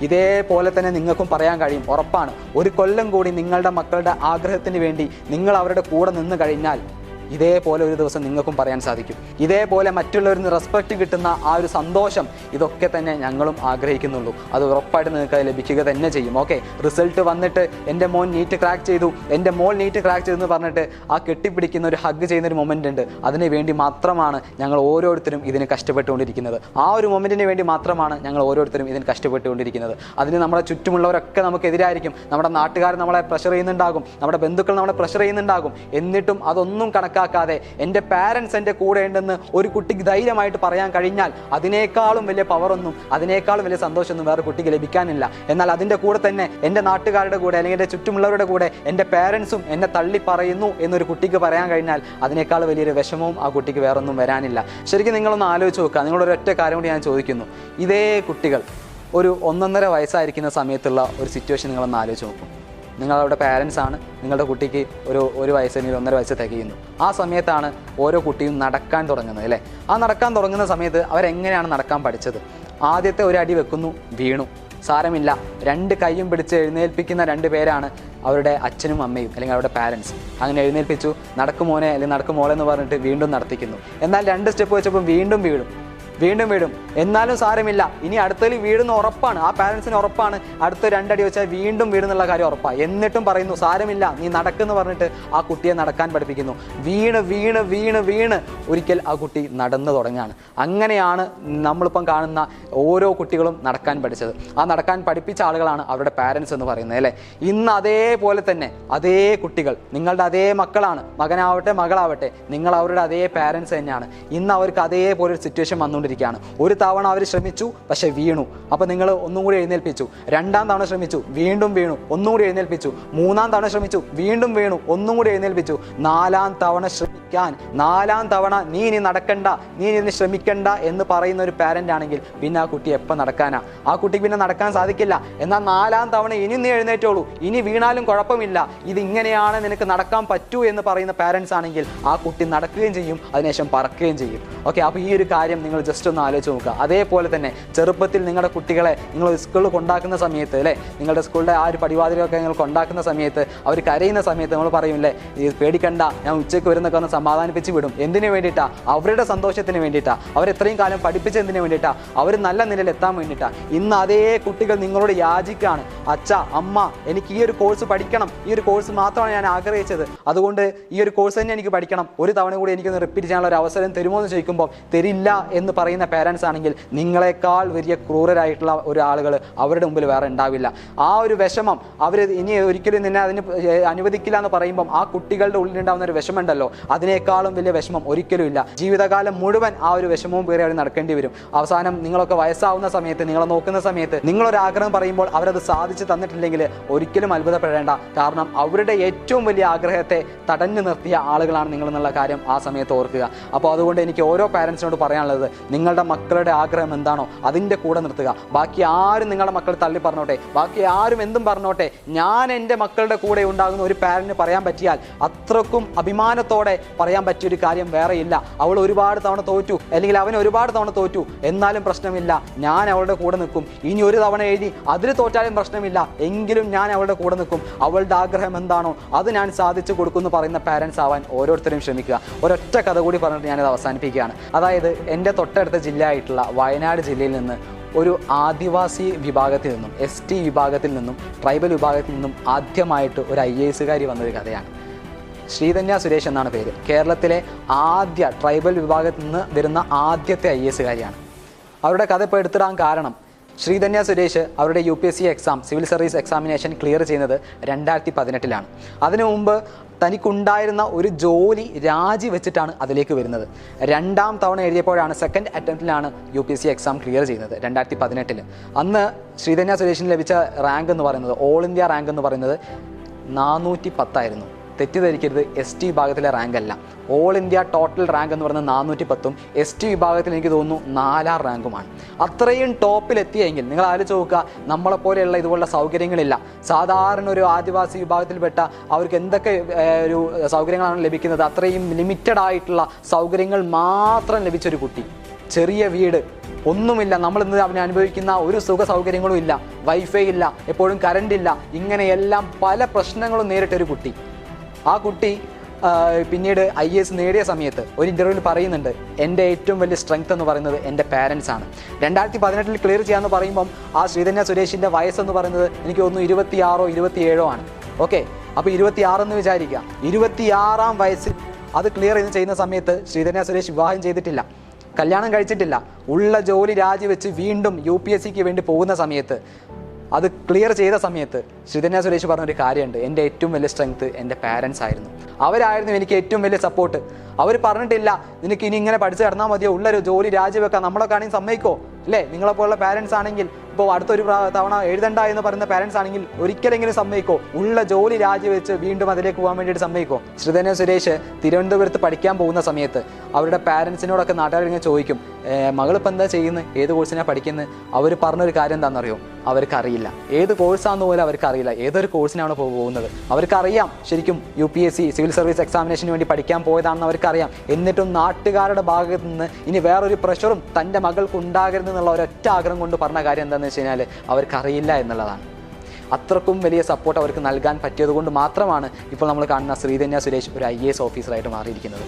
A: ഇതേപോലെ തന്നെ നിങ്ങൾക്കും പറയാൻ കഴിയും. ഉറപ്പാണ്. ഒരു കൊല്ലം കൂടി നിങ്ങളുടെ മക്കളുടെ ആഗ്രഹത്തിന് വേണ്ടി നിങ്ങൾ അവരുടെ കൂടെ നിന്ന് കഴിഞ്ഞാൽ ഇതേപോലെ ഒരു ദിവസം നിങ്ങൾക്കും പറയാൻ സാധിക്കും. ഇതേപോലെ മറ്റുള്ളവരിൽ റെസ്പെക്റ്റ് കിട്ടുന്ന ആ ഒരു സന്തോഷം ഇതൊക്കെ തന്നെ ഞങ്ങളും ആഗ്രഹിക്കുന്നുള്ളൂ. അത് ഉറപ്പായിട്ട് നിങ്ങൾക്ക് അത് ലഭിക്കുക തന്നെ ചെയ്യും. ഓക്കെ റിസൾട്ട് വന്നിട്ട് എന്റെ മോൻ നീറ്റ് ക്രാക്ക് ചെയ്തു. എന്റെ മോൾ നീറ്റ് ക്രാക്ക് ചെയ്തു എന്ന് പറഞ്ഞിട്ട് ആ കെട്ടിപ്പിടിക്കുന്ന ഒരു ഹഗ് ചെയ്യുന്ന ഒരു മൊമെന്റ് ഉണ്ട്. അതിന് വേണ്ടി മാത്രമാണ് ഞങ്ങൾ ഓരോരുത്തരും ഇതിന് കഷ്ടപ്പെട്ടുകൊണ്ടിരിക്കുന്നത്. ആ ഒരു മൊമെന്റിന് വേണ്ടി മാത്രമാണ് ഞങ്ങൾ ഓരോരുത്തരും ഇതിന് കഷ്ടപ്പെട്ടുകൊണ്ടിരിക്കുന്നത്. അതിന് നമ്മുടെ ചുറ്റുമുള്ളവരൊക്കെ നമുക്കെതിരായിരിക്കും നമ്മുടെ നാട്ടുകാർ നമ്മളെ പ്രഷർ ചെയ്യുന്നുണ്ടാകും. നമ്മുടെ ബന്ധുക്കൾ നമ്മളെ പ്രഷർ ചെയ്യുന്നുണ്ടാകും. എന്നിട്ടും അതൊന്നും കണക്കാക്കാതെ എന്റെ പാരൻസ് എന്റെ കൂടെ ഉണ്ടെന്ന് ഒരു കുട്ടിക്ക് ധൈര്യമായിട്ട് പറയാൻ കഴിഞ്ഞാൽ അതിനേക്കാളും വലിയ പവറൊന്നും അതിനേക്കാളും വലിയ സന്തോഷമൊന്നും വേറെ കുട്ടിക്ക് ലഭിക്കാനില്ല. എന്നാൽ അതിന്റെ കൂടെ തന്നെ എന്റെ നാട്ടുകാരുടെ കൂടെ അല്ലെങ്കിൽ എന്റെ ചുറ്റുമുള്ളവരുടെ കൂടെ എന്റെ പാരൻസും എന്നെ തള്ളി പറയുന്നു എന്നൊരു കുട്ടിക്ക് പറയാൻ കഴിഞ്ഞാൽ അതിനേക്കാൾ വലിയൊരു വിഷമവും ആ കുട്ടിക്ക് വേറൊന്നും വരാനില്ല. ശരിക്കും നിങ്ങളൊന്ന് ആലോചിച്ച് നോക്കുക. നിങ്ങളൊരു ഒറ്റ കാര്യം കൂടി ഞാൻ ചോദിക്കുന്നു. ഇതേ കുട്ടികൾ ഒരു ഒന്നൊന്നര വയസ്സായിരിക്കുന്ന സമയത്തുള്ള ഒരു സിറ്റുവേഷൻ നിങ്ങളൊന്ന് ആലോചിച്ച് നോക്കും. നിങ്ങളുടെ പാരൻസ് ആണ്. നിങ്ങളുടെ കുട്ടിക്ക് ഒരു ഒരു വയസ്സ് അല്ലെങ്കിൽ ഒന്നര വയസ്സ് തികയുന്നു. ആ സമയത്താണ് ഓരോ കുട്ടിയും നടക്കാൻ തുടങ്ങുന്നത് അല്ലേ? ആ നടക്കാൻ തുടങ്ങുന്ന സമയത്ത് അവരെങ്ങനെയാണ് നടക്കാൻ പഠിച്ചത്? ആദ്യത്തെ ഒരു അടി വെക്കുന്നു വീണു. സാരമില്ല. രണ്ട് കൈയും പിടിച്ച് എഴുന്നേൽപ്പിക്കുന്ന രണ്ട് പേരാണ് അവരുടെ അച്ഛനും അമ്മയും അല്ലെങ്കിൽ അവരുടെ പാരൻസ് അങ്ങനെ എഴുന്നേൽപ്പിച്ചു. നടക്കുമോനെ അല്ലെങ്കിൽ നടക്കുമോളെ എന്ന് പറഞ്ഞിട്ട് വീണ്ടും നടത്തിക്കുന്നു. എന്നാൽ രണ്ട് സ്റ്റെപ്പ് വെച്ചപ്പോൾ വീണ്ടും വീഴും. വീണ്ടും വീഴും. എന്നാലും സാരമില്ല. ഇനി അടുത്തതിൽ വീഴുന്ന ഉറപ്പാണ്. ആ പാരൻസിന് ഉറപ്പാണ്. അടുത്ത രണ്ടടി വെച്ചാൽ വീണ്ടും വീടുന്നുള്ള കാര്യം ഉറപ്പാണ് എന്നിട്ടും പറയുന്നു സാരമില്ല. നീ നടക്കുന്ന പറഞ്ഞിട്ട് ആ കുട്ടിയെ നടക്കാൻ പഠിപ്പിക്കുന്നു. വീണ് വീണ് വീണ് വീണ് ഒരിക്കൽ ആ കുട്ടി നടന്നു തുടങ്ങുകയാണ്. അങ്ങനെയാണ് നമ്മളിപ്പം കാണുന്ന ഓരോ കുട്ടികളും നടക്കാൻ പഠിച്ചത്. ആ നടക്കാൻ പഠിപ്പിച്ച ആളുകളാണ് അവരുടെ പാരൻസ് എന്ന് പറയുന്നത് അല്ലേ? ഇന്ന് അതേപോലെ തന്നെ അതേ കുട്ടികൾ നിങ്ങളുടെ അതേ മക്കളാണ്. മകനാവട്ടെ മകളാവട്ടെ നിങ്ങൾ അവരുടെ അതേ പാരൻസ് തന്നെയാണ്. ഇന്ന് അവർക്ക് അതേപോലെ ഒരു സിറ്റുവേഷൻ വന്നുകൊണ്ടിരിക്കുകയാണ് ഒരു തവണ അവർ ശ്രമിച്ചു പക്ഷേ വീണു. അപ്പോൾ നിങ്ങൾ ഒന്നും കൂടി എഴുന്നേൽപ്പിച്ചു. രണ്ടാം തവണ ശ്രമിച്ചു വീണ്ടും വീണു. ഒന്നും കൂടി എഴുന്നേൽപ്പിച്ചു. മൂന്നാം തവണ ശ്രമിച്ചു വീണ്ടും വീണു. ഒന്നും കൂടി എഴുന്നേൽപ്പിച്ചു. നാലാം തവണ ശ്രമിക്കാൻ നാലാം തവണ നീ ഇനി നടക്കണ്ട നീ ഇനി ശ്രമിക്കണ്ട എന്ന് പറയുന്ന ഒരു പാരന്റ് ആണെങ്കിൽ പിന്നെ ആ കുട്ടി എപ്പോൾ നടക്കാനാ? ആ കുട്ടിക്ക് പിന്നെ നടക്കാൻ സാധിക്കില്ല. എന്നാൽ നാലാം തവണ ഇനി നീ എഴുന്നേറ്റോളൂ. ഇനി വീണാലും കുഴപ്പമില്ല. ഇത് ഇങ്ങനെയാണ് നിനക്ക് നടക്കാൻ പറ്റൂ എന്ന് പറയുന്ന പാരൻസ് ആണെങ്കിൽ ആ കുട്ടി നടക്കുകയും ചെയ്യും അതിനുശേഷം പറക്കുകയും ചെയ്യും. ഓക്കെ അപ്പോൾ ഈ ഒരു കാര്യം നിങ്ങൾ ജസ്റ്റ് ഒന്ന് ആലോചിച്ച് നോക്കുക. അതേപോലെ തന്നെ ചെറുപ്പത്തിൽ നിങ്ങളുടെ കുട്ടികളെ നിങ്ങൾ സ്കൂളിൽ കൊണ്ടാക്കുന്ന സമയത്ത് അല്ലേ? നിങ്ങളുടെ സ്കൂളിലെ ആ ഒരു പടിവാതിലൊക്കെ നിങ്ങൾ കൊണ്ടാക്കുന്ന സമയത്ത് അവർ കരയുന്ന സമയത്ത് നമ്മൾ പറയൂല്ലേ ഈ പേടിക്കണ്ട ഞാൻ ഉച്ചയ്ക്ക് വരുന്നൊക്കെ ഒന്ന് സമാധാനിപ്പിച്ച് വിടും. എന്തിനു വേണ്ടിയിട്ടാണ് അവരുടെ സന്തോഷത്തിന് വേണ്ടിയിട്ടാണ് അവർ എത്രയും കാലം പഠിപ്പിച്ചതിന് വേണ്ടിയിട്ടാണ് അവർ നല്ല നിലയിൽ എത്താൻ വേണ്ടിയിട്ടാണ് ഇന്ന് അതേ കുട്ടികൾ നിങ്ങളോട് യാചിക്കുകയാണ് അച്ഛ അമ്മ എനിക്ക് ഈ ഒരു കോഴ്സ് പഠിക്കണം. ഈ ഒരു കോഴ്സ് മാത്രമാണ് ഞാൻ ആഗ്രഹിച്ചത്. അതുകൊണ്ട് ഈ ഒരു കോഴ്സ് തന്നെ എനിക്ക് പഠിക്കണം. ഒരു തവണ കൂടി എനിക്കൊന്ന് റിപ്പീറ്റ് ചെയ്യാനുള്ള ഒരു അവസരം തരുമോ എന്ന് ചോദിക്കുമ്പോൾ തരില്ല എന്ന് പറയുന്ന പേരൻസ് ആണെങ്കിൽ നിങ്ങളെക്കാൾ വലിയ ക്രൂരരായിട്ടുള്ള ഒരു ആളുകൾ അവരുടെ മുമ്പിൽ വേറെ ഉണ്ടാവില്ല. ആ ഒരു വിഷമം അവർ ഇനി ഒരിക്കലും നിന്നെ അതിന് അനുവദിക്കില്ല എന്ന് പറയുമ്പം ആ കുട്ടികളുടെ ഉള്ളിലുണ്ടാവുന്ന ഒരു വിഷമമുണ്ടല്ലോ. അതിനേക്കാളും വലിയ വിഷമം ഒരിക്കലും ഇല്ല. ജീവിതകാലം മുഴുവൻ ആ ഒരു വിഷമവും പേരെ അവർ നടക്കേണ്ടി വരും. അവസാനം നിങ്ങളൊക്കെ വയസ്സാവുന്ന സമയത്ത് നിങ്ങളെ നോക്കുന്ന സമയത്ത് നിങ്ങളൊരാഗ്രഹം പറയുമ്പോൾ അവരത് സാധിച്ചു തന്നിട്ടില്ലെങ്കിൽ ഒരിക്കലും അത്ഭുതപ്പെടേണ്ട. കാരണം അവരുടെ ഏറ്റവും വലിയ ആഗ്രഹത്തെ തടഞ്ഞു നിർത്തിയ ആളുകളാണ് നിങ്ങൾ എന്നുള്ള കാര്യം ആ സമയത്ത് ഓർക്കുക. അപ്പോൾ അതുകൊണ്ട് എനിക്ക് ഓരോ പാരൻസിനോട് പറയാനുള്ളത് നിങ്ങളുടെ മക്കളുടെ ആഗ്രഹം എന്താണോ അതിന്റെ കൂടെ നിർത്തുക. ബാക്കി ആരും നിങ്ങളുടെ മക്കൾ തള്ളി പറഞ്ഞോട്ടെ. ബാക്കി ആരും എന്തും പറഞ്ഞോട്ടെ. ഞാൻ എന്റെ മക്കളുടെ കൂടെ ഉണ്ടാകുന്ന ഒരു പാരന്റിന് പറയാൻ പറ്റിയാൽ അത്രക്കും അഭിമാനത്തോടെ പറയാൻ പറ്റിയ ഒരു കാര്യം വേറെയില്ല അവൾ ഒരുപാട് തവണ തോറ്റു. അല്ലെങ്കിൽ അവൻ ഒരുപാട് തവണ തോറ്റു. എന്നാലും പ്രശ്നമില്ല. ഞാൻ അവളുടെ കൂടെ നിൽക്കും. ഇനി ഒരു തവണ എഴുതി അതിൽ തോറ്റാലും പ്രശ്നമില്ല. എങ്കിലും ഞാൻ അവളുടെ കൂടെ നിൽക്കും. അവളുടെ ആഗ്രഹം എന്താണോ അത് ഞാൻ സാധിച്ചു കൊടുക്കുമെന്ന് പറയുന്ന പാരൻസ് ആവാൻ ഓരോരുത്തരും ശ്രമിക്കുക. ഒരൊറ്റ കഥ കൂടി പറഞ്ഞിട്ട് ഞാനത് അവസാനിപ്പിക്കുകയാണ്. അതായത് എന്റെ തൊട്ടടുത്ത ജില്ലയായിട്ടുള്ള വയനാട് ജില്ലയിൽ നിന്ന് ഒരു ആദിവാസി വിഭാഗത്തിൽ നിന്നും എസ് ടി വിഭാഗത്തിൽ നിന്നും ട്രൈബൽ വിഭാഗത്തിൽ നിന്നും ആദ്യമായിട്ട് ഒരു ഐ എ എസുകാരി വന്നൊരു കഥയാണ്. ശ്രീധന്യ സുരേഷ് എന്നാണ് പേര്. കേരളത്തിലെ ആദ്യ ട്രൈബൽ വിഭാഗത്തിൽ നിന്ന് വരുന്ന ആദ്യത്തെ ഐ എസ് കാരിയാണ് അവരുടെ കഥ ഇപ്പോൾ എടുത്തിടാൻ കാരണം ശ്രീധന്യ സുരേഷ് അവരുടെ U P S C exam civil service examination clear ചെയ്യുന്നത് രണ്ടായിരത്തി പതിനെട്ടിലാണ് അതിനു മുമ്പ് തനിക്കുണ്ടായിരുന്ന ഒരു ജോലി രാജിവെച്ചിട്ടാണ് അതിലേക്ക് വരുന്നത്. രണ്ടാം തവണ എഴുതിയപ്പോഴാണ് second അറ്റംപ്റ്റിലാണ് U P S C exam clear ചെയ്യുന്നത് രണ്ടായിരത്തി പതിനെട്ടിൽ അന്ന് ശ്രീധന്യ സുരേഷിന് ലഭിച്ച റാങ്ക് എന്ന് പറയുന്നത് ഓൾ ഇന്ത്യ റാങ്ക് എന്ന് പറയുന്നത് നാനൂറ്റി പത്തായിരുന്നു തെറ്റിദ്ധരിക്കരുത്. എസ് ടി വിഭാഗത്തിലെ റാങ്ക് അല്ല. ഓൾ ഇന്ത്യ ടോട്ടൽ റാങ്ക് എന്ന് പറയുന്നത് നാനൂറ്റി പത്തും എസ് ടി വിഭാഗത്തിൽ എനിക്ക് തോന്നുന്നു നാലാം റാങ്കുമാണ് അത്രയും ടോപ്പിലെത്തിയെങ്കിൽ നിങ്ങൾ ആലോചിച്ച് നോക്കുക നമ്മളെപ്പോലെയുള്ള ഇതുപോലുള്ള സൗകര്യങ്ങളില്ല. സാധാരണ ഒരു ആദിവാസി വിഭാഗത്തിൽപ്പെട്ട അവർക്ക് എന്തൊക്കെ ഒരു സൗകര്യങ്ങളാണ് ലഭിക്കുന്നത്? അത്രയും ലിമിറ്റഡ് ആയിട്ടുള്ള സൗകര്യങ്ങൾ മാത്രം ലഭിച്ചൊരു കുട്ടി. ചെറിയ വീട് ഒന്നുമില്ല. നമ്മൾ ഇന്ന് അവനെ അനുഭവിക്കുന്ന ഒരു സുഖ സൗകര്യങ്ങളും ഇല്ല. വൈഫൈ ഇല്ല എപ്പോഴും കറണ്ട് ഇല്ല. ഇങ്ങനെയെല്ലാം പല പ്രശ്നങ്ങളും നേരിട്ടൊരു കുട്ടി. ആ കുട്ടി പിന്നീട് ഐ എസ് നേടിയ സമയത്ത് ഒരു ഇന്റർവ്യൂവിൽ പറയുന്നുണ്ട് എന്റെ ഏറ്റവും വലിയ സ്ട്രെങ്ത് എന്ന് പറയുന്നത് എന്റെ പാരൻസ് ആണ്. രണ്ടായിരത്തി പതിനെട്ടിൽ ക്ലിയർ ചെയ്യാമെന്ന് പറയുമ്പം ആ ശ്രീധന്യ സുരേഷിന്റെ വയസ്സെന്ന് പറയുന്നത് എനിക്ക് തോന്നുന്നു ഇരുപത്തിയാറോ ഇരുപത്തിയേഴോ ആണ്. ഓക്കെ അപ്പോൾ ഇരുപത്തിയാറെന്ന് വിചാരിക്കുക. ഇരുപത്തിയാറാം വയസ്സിൽ അത് ക്ലിയർ ചെയ്ത് ചെയ്യുന്ന സമയത്ത് ശ്രീധന്യ സുരേഷ് വിവാഹം ചെയ്തിട്ടില്ല. കല്യാണം കഴിച്ചിട്ടില്ല. ഉള്ള ജോലി രാജിവെച്ച് വീണ്ടും യു പി എസ് സിക്ക് വേണ്ടി പോകുന്ന സമയത്ത് അത് ക്ലിയർ ചെയ്ത സമയത്ത് ശ്രീധന്യ സുരേഷ് പറഞ്ഞൊരു കാര്യമുണ്ട്. എന്റെ ഏറ്റവും വലിയ സ്ട്രെങ്ത് എന്റെ പാരൻസ് ആയിരുന്നു. അവരായിരുന്നു എനിക്ക് ഏറ്റവും വലിയ സപ്പോർട്ട് അവർ പറഞ്ഞിട്ടില്ല നിനക്ക് ഇനി ഇങ്ങനെ പഠിച്ച് കിടന്നാൽ മതിയോ? ഉള്ളൊരു ജോലി രാജിവെക്കാം. നമ്മളൊക്കെ ആണെങ്കിൽ സമ്മതിക്കോ? അല്ലേ? നിങ്ങളെപ്പോലുള്ള പാരൻസ് ആണെങ്കിൽ ഇപ്പോൾ അടുത്തൊരു തവണ എഴുതണ്ട എന്ന് പറയുന്ന പാരൻസ് ആണെങ്കിൽ ഒരിക്കലെങ്കിലും സമ്മതിക്കോ? ഉള്ള ജോലി രാജിവെച്ച് വീണ്ടും അതിലേക്ക് പോകാൻ വേണ്ടിയിട്ട് സമ്മതിക്കോ? ശ്രീധന്യ സുരേഷ് തിരുവനന്തപുരത്ത് പഠിക്കാൻ പോകുന്ന സമയത്ത് അവരുടെ പാരൻസിനോടൊക്കെ നാട്ടുകാരിങ്ങനെ ചോദിക്കും മകളിപ്പോൾ എന്താ ചെയ്യുന്നത് ഏത് കോഴ്സിനാണ് പഠിക്കുന്നത് അവർ പറഞ്ഞൊരു കാര്യം എന്താണെന്നറിയോ അവർക്കറിയില്ല. ഏത് കോഴ്സാണെന്ന് പോലും അവർക്കറിയില്ല. ഏതൊരു കോഴ്സിനാണ് പോകുന്നത്? അവർക്കറിയാം. ശരിക്കും U P S C civil service എക്സാമിനേഷന് വേണ്ടി പഠിക്കാൻ പോയതാണെന്ന് അവർക്കറിയാം. എന്നിട്ടും നാട്ടുകാരുടെ ഭാഗത്ത് നിന്ന് ഇനി വേറൊരു പ്രഷറും തന്റെ മകൾക്ക് ഉണ്ടാകരുത് എന്നുള്ള ഒരൊറ്റ ആഗ്രഹം കൊണ്ട് പറഞ്ഞ കാര്യം എന്താണെന്ന് വെച്ച് കഴിഞ്ഞാൽ അവർക്കറിയില്ല എന്നുള്ളതാണ്. അത്രക്കും വലിയ സപ്പോർട്ട് അവർക്ക് നൽകാൻ പറ്റിയത് കൊണ്ട് മാത്രമാണ് ഇപ്പോൾ നമ്മൾ കാണുന്ന ശ്രീധന്യ സുരേഷ് ഒരു ഐ എസ് ഓഫീസറായിട്ട് മാറിയിരിക്കുന്നത്.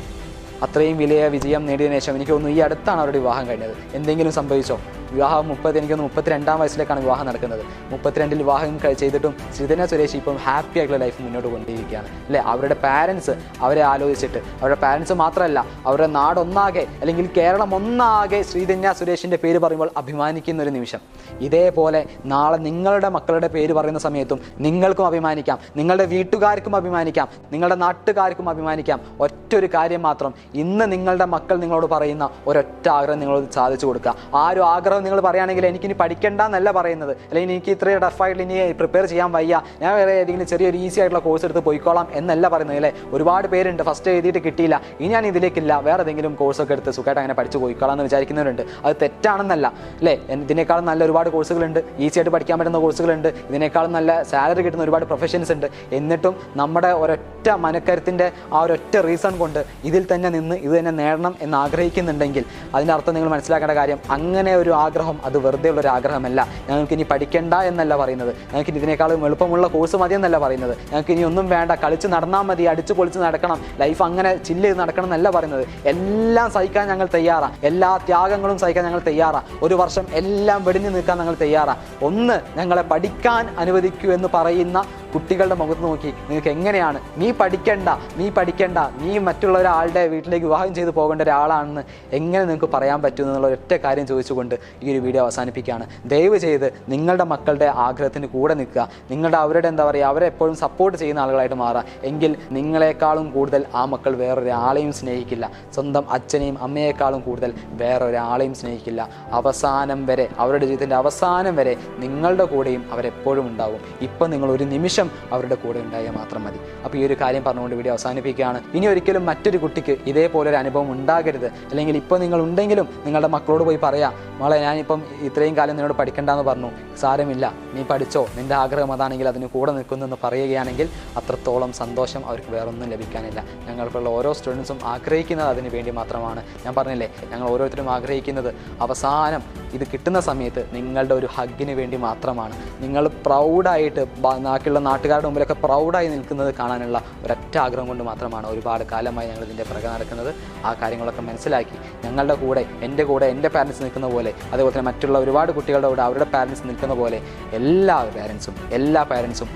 A: അത്രയും വിലയ വിജയം നേടിയതിനു ശേഷം എനിക്ക് തോന്നുന്നു ഈ അടുത്താണ് അവരുടെ വിവാഹം കഴിഞ്ഞത്. എന്തെങ്കിലും സംഭവിച്ചോ? വിവാഹം മുപ്പത്തി എനിക്ക് തോന്നുന്നു മുപ്പത്തിരണ്ടാം വയസ്സിലേക്കാണ് വിവാഹം നടക്കുന്നത്. മുപ്പത്തിരണ്ടിൽ വിവാഹം ചെയ്തിട്ടും ശ്രീധന സുരേഷ് ഇപ്പം ഹാപ്പി ആയിട്ടുള്ള ലൈഫ് മുന്നോട്ട് കൊണ്ടിരിക്കുകയാണ് അല്ലേ? അവരുടെ പാരൻസ് അവരെ ആലോചിച്ചിട്ട് അവരുടെ പാരൻസ് മാത്രമല്ല അവരുടെ നാടൊന്നാകെ അല്ലെങ്കിൽ കേരളം ഒന്നാകെ ശ്രീധന്യ സുരേഷിന്റെ പേര് പറയുമ്പോൾ അഭിമാനിക്കുന്ന ഒരു നിമിഷം. ഇതേപോലെ നാളെ നിങ്ങളുടെ മക്കളുടെ പേര് പറയുന്ന സമയത്തും നിങ്ങൾക്കും അഭിമാനിക്കാം. നിങ്ങളുടെ വീട്ടുകാർക്കും അഭിമാനിക്കാം. നിങ്ങളുടെ നാട്ടുകാർക്കും അഭിമാനിക്കാം. ഒറ്റൊരു കാര്യം മാത്രം ഇന്ന് നിങ്ങളുടെ മക്കൾ നിങ്ങളോട് പറയുന്ന ഒരൊറ്റ ആഗ്രഹം നിങ്ങളോട് സാധിച്ചു കൊടുക്കുക. ആ ഒരു ആഗ്രഹം നിങ്ങൾ പറയുകയാണെങ്കിൽ എനിക്കിനി പഠിക്കേണ്ട എന്നല്ല പറയുന്നത്. അല്ലെങ്കിൽ എനിക്ക് ഇത്രയും ടഫായിട്ട് ഇനി പ്രിപ്പയർ ചെയ്യാൻ വയ്യ. ഞാൻ വേറെ ഏതെങ്കിലും ചെറിയൊരു ഈസി ആയിട്ടുള്ള കോഴ്സ് എടുത്ത് പോയിക്കോളാം എന്നല്ല പറയുന്നത് അല്ലേ? ഒരുപാട് പേരുണ്ട് ഫസ്റ്റ് എഴുതിയിട്ട് കിട്ടിയില്ല. ഇനി ഞാൻ ഇതിലേക്കില്ല. വേറെ ഏതെങ്കിലും കോഴ്സൊക്കെ എടുത്ത് സുഖമായിട്ട് അങ്ങനെ പഠിച്ച് പോയിക്കോളാം എന്ന് വിചാരിക്കുന്നവരുണ്ട്. അത് തെറ്റാണെന്നല്ല അല്ലേ? ഇതിനേക്കാളും നല്ല ഒരുപാട് കോഴ്സുകളുണ്ട് ഈസി ആയിട്ട് പഠിക്കാൻ പറ്റുന്ന കോഴ്സുകളുണ്ട് ഇതിനേക്കാളും നല്ല സാലറി കിട്ടുന്ന ഒരുപാട് പ്രൊഫഷൻസ് ഉണ്ട്. എന്നിട്ടും നമ്മുടെ ഒരൊറ്റ മനക്കരുത്തിന്റെ ആ ഒരൊറ്റ റീസൺ കൊണ്ട് ഇതിൽ തന്നെ നിന്ന് ഇത് തന്നെ നേടണം എന്ന് ആഗ്രഹിക്കുന്നുണ്ടെങ്കിൽ അതിന്റെ അർത്ഥം നിങ്ങൾ മനസ്സിലാക്കേണ്ട കാര്യം അങ്ങനെ ഒരു ആഗ്രഹം അത് വെറുതെ ഉള്ള ഒരു ആഗ്രഹമല്ല. ഞങ്ങൾക്ക് ഇനി പഠിക്കണ്ട എന്നല്ല പറയുന്നത്. ഞങ്ങൾക്ക് ഇതിനേക്കാളും എളുപ്പമുള്ള കോഴ്സ് മതി എന്നല്ല പറയുന്നത്. ഞങ്ങൾക്ക് ഇനി ഒന്നും വേണ്ട കളിച്ച് നടന്നാൽ മതി അടിച്ച് പൊളിച്ച് നടക്കണം ലൈഫ് അങ്ങനെ ചില്ല് ചെയ്ത് നടക്കണം എന്നല്ല പറയുന്നത്. എല്ലാം സഹിക്കാൻ ഞങ്ങൾ തയ്യാറാണ് എല്ലാ ത്യാഗങ്ങളും സഹിക്കാൻ ഞങ്ങൾ തയ്യാറാണ് ഒരു വർഷം എല്ലാം വെടിഞ്ഞു നിൽക്കാൻ ഞങ്ങൾ തയ്യാറാണ് ഒന്ന് ഞങ്ങളെ പഠിക്കാൻ അനുവദിക്കൂ എന്ന് പറയുന്ന കുട്ടികളുടെ മുഖത്ത് നോക്കി നിങ്ങൾക്ക് എങ്ങനെയാണ്? നീ പഠിക്കണ്ട നീ പഠിക്കണ്ട നീ മറ്റുള്ള ഒരാളുടെ വീട്ടിലേക്ക് വിവാഹം ചെയ്തു പോകേണ്ട ഒരാളാണെന്ന് എങ്ങനെ നിങ്ങൾക്ക് പറയാൻ പറ്റും എന്നുള്ള ഒറ്റ കാര്യം ചോദിച്ചുകൊണ്ട് ഈ ഒരു വീഡിയോ അവസാനിപ്പിക്കുകയാണ്. ദയവ് ചെയ്ത് നിങ്ങളുടെ മക്കളുടെ ആഗ്രഹത്തിന് കൂടെ നിൽക്കുക. നിങ്ങളുടെ അവരുടെ എന്താ പറയുക അവരെ എപ്പോഴും സപ്പോർട്ട് ചെയ്യുന്ന ആളുകളായിട്ട് മാറുക. എങ്കിൽ നിങ്ങളെക്കാളും കൂടുതൽ ആ മക്കൾ വേറൊരാളെയും സ്നേഹിക്കില്ല. സ്വന്തം അച്ഛനെയും അമ്മയെക്കാളും കൂടുതൽ വേറൊരാളെയും സ്നേഹിക്കില്ല. അവസാനം വരെ അവരുടെ ജീവിതത്തിന്റെ അവസാനം വരെ നിങ്ങളുടെ കൂടെയും അവരെപ്പോഴും ഉണ്ടാവും. ഇപ്പം നിങ്ങൾ ഒരു നിമിഷം അവരുടെ കൂടെ ഉണ്ടായാൽ മാത്രം മതി. അപ്പോൾ ഈ ഒരു കാര്യം പറഞ്ഞുകൊണ്ട് വീഡിയോ അവസാനിപ്പിക്കുകയാണ്. ഇനി ഒരിക്കലും മറ്റൊരു കുട്ടിക്ക് ഇതേപോലെ ഒരു അനുഭവം ഉണ്ടാകരുത്. അല്ലെങ്കിൽ ഇപ്പോൾ നിങ്ങൾ ഉണ്ടെങ്കിലും നിങ്ങളുടെ മക്കളോട് പോയി പറയാം മോളെ ഞാനിപ്പം ഇത്രയും കാലം നിന്നോട് പഠിക്കണ്ടെന്ന് പറഞ്ഞു. സാരമില്ല. നീ പഠിച്ചോ. നിന്റെ ആഗ്രഹം അതാണെങ്കിൽ അതിന് കൂടെ നിൽക്കുന്നെന്ന് പറയുകയാണെങ്കിൽ അത്രത്തോളം സന്തോഷം അവർക്ക് വേറൊന്നും ലഭിക്കാനില്ല. ഞങ്ങൾക്കുള്ള ഓരോ സ്റ്റുഡൻസും ആഗ്രഹിക്കുന്നത് അതിന് വേണ്ടി മാത്രമാണ്. ഞാൻ പറഞ്ഞില്ലേ ഞങ്ങൾ ഓരോരുത്തരും ആഗ്രഹിക്കുന്നത് അവസാനം ഇത് കിട്ടുന്ന സമയത്ത് നിങ്ങളുടെ ഒരു ഹഗ്ഗിന് വേണ്ടി മാത്രമാണ്. നിങ്ങൾ പ്രൗഡായിട്ട് ബാക്കിയുള്ള നാട്ടുകാരുടെ മുമ്പിലൊക്കെ പ്രൗഡായി നിൽക്കുന്നത് കാണാനുള്ള ഒരൊറ്റ ആഗ്രഹം കൊണ്ട് മാത്രമാണ് ഒരുപാട് കാലമായി ഞങ്ങൾ ഇതിന്റെ പിറകെ നടക്കുന്നത്. ആ കാര്യങ്ങളൊക്കെ മനസ്സിലാക്കി ഞങ്ങളുടെ കൂടെ എന്റെ കൂടെ എന്റെ പാരൻസ് നിൽക്കുന്ന പോലെ അതുപോലെ തന്നെ മറ്റുള്ള ഒരുപാട് കുട്ടികളുടെ കൂടെ അവരുടെ പാരൻസ് നിൽക്കുന്ന പോലെ എല്ലാ പാരൻസും എല്ലാ പാരൻസും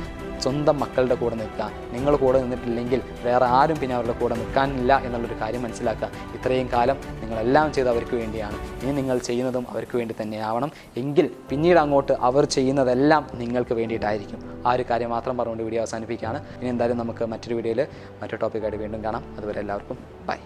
A: സ്വന്തം മക്കളുടെ കൂടെ നിൽക്കുക. നിങ്ങൾ കൂടെ നിന്നിട്ടില്ലെങ്കിൽ വേറെ ആരും പിന്നെ അവരുടെ കൂടെ നിൽക്കാനില്ല എന്നുള്ളൊരു കാര്യം മനസ്സിലാക്കുക. ഇത്രയും കാലം നിങ്ങളെല്ലാം ചെയ്ത് അവർക്ക് വേണ്ടിയാണ്. ഇനി നിങ്ങൾ ചെയ്യുന്നതും അവർക്ക് വേണ്ടി തന്നെയാവണം. എങ്കിൽ പിന്നീട് അങ്ങോട്ട് അവർ ചെയ്യുന്നതെല്ലാം നിങ്ങൾക്ക് വേണ്ടിയിട്ടായിരിക്കും. ആ ഒരു കാര്യം മാത്രം പറഞ്ഞുകൊണ്ട് വീഡിയോ അവസാനിപ്പിക്കുകയാണ്. ഇനി എന്തായാലും നമുക്ക് മറ്റൊരു വീഡിയോയിൽ മറ്റൊരു ടോപ്പിക്കായിട്ട് വീണ്ടും കാണാം. അതുവരെ എല്ലാവർക്കും ബൈ